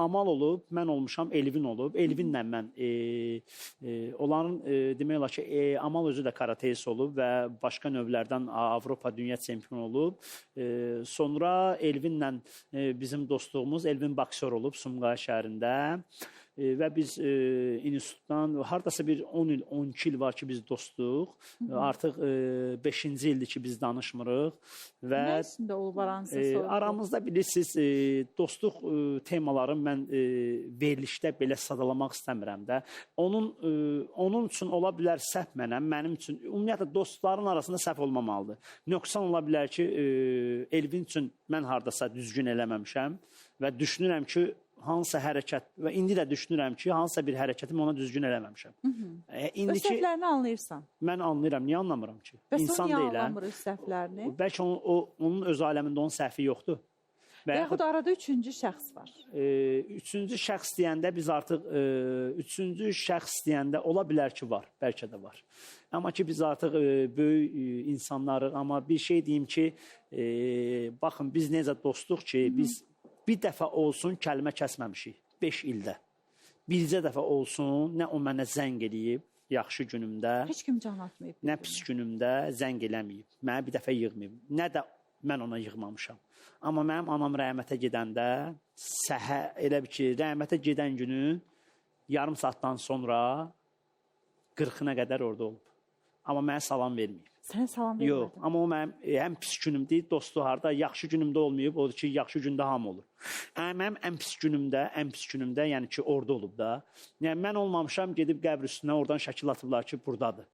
Amal olub, mən olmuşam, Elvin olub. Elvinlə mən e, e, onların e, demək olar ki, e, Amal özü də karateist olub və başqa növlərdən Avropa dünya çempionu olub. E, sonra Elvinlə e, bizim dostluğumuz Elvin boksör olub Sumqayıt şəhərində. E, və biz e, institutdan hardasa bir 10 il, 12 il var ki biz dostuq. E, Artıq 5-ci ildir ki biz danışmırıq və Nə içində olub aranızda e, aramızda bilirsiniz e, dostluq e, temaları mən e, verilişdə belə sadalamaq istəmirəm də. Onun e, onun üçün ola bilər səhv mənəm, mənim üçün ümumiyyətlə dostların arasında səhv olmamalıdır. Nöqsan ola bilər ki, e, Elvin üçün mən hardasa düzgün eləməmişəm və düşünürəm ki, hansısa hərəkət və indi də düşünürəm ki, hansısa bir hərəkətimi ona düzgün eləməmişəm. E, Öz indiki səhvlərini anlayırsan. mən anlayıram, niyə anlamıram ki? Bəs İnsan niyə deyiləm. anlamır öz səhvlərini? Bəlkə onun, o, onun öz aləmində onun səhvi yoxdur. Və Yaxud arada üçüncü şəxs var. e, üçüncü şəxs deyəndə biz artıq e, üçüncü şəxs deyəndə ola bilər ki, var, bəlkə də var. Amma ki biz artıq e, böyük e, insanlarıq, amma bir şey deyim ki, e, baxın biz necə dostluq ki, biz bir dəfə olsun kəlmə kəsməmişik 5 ildə. Bircə dəfə olsun, nə o mənə zəng eləyib yaxşı günümdə, Heç kim can atmayıb. nə pis günümdə zəng eləməyib. Mənə bir dəfə yığmayıb. Nə də mən ona yığmamışam. Amma mənim anam rəhmətə gedəndə səhər elə bir ki, rəhmətə gedən günün yarım saatdan sonra 40-ına qədər orada olub. Amma mənə salam verməyib. Sən salam Yox, vermədin. amma o mənim e, ən pis günümdür. Dostu harda yaxşı günümdə olmayıb, odur ki, yaxşı gündə hamı olur. Yəni mənim ən pis günümdə, ən pis günümdə, yəni ki, orada olub da. Yəni mən olmamışam, gedib qəbr üstünə oradan şəkil atıblar ki, burdadır.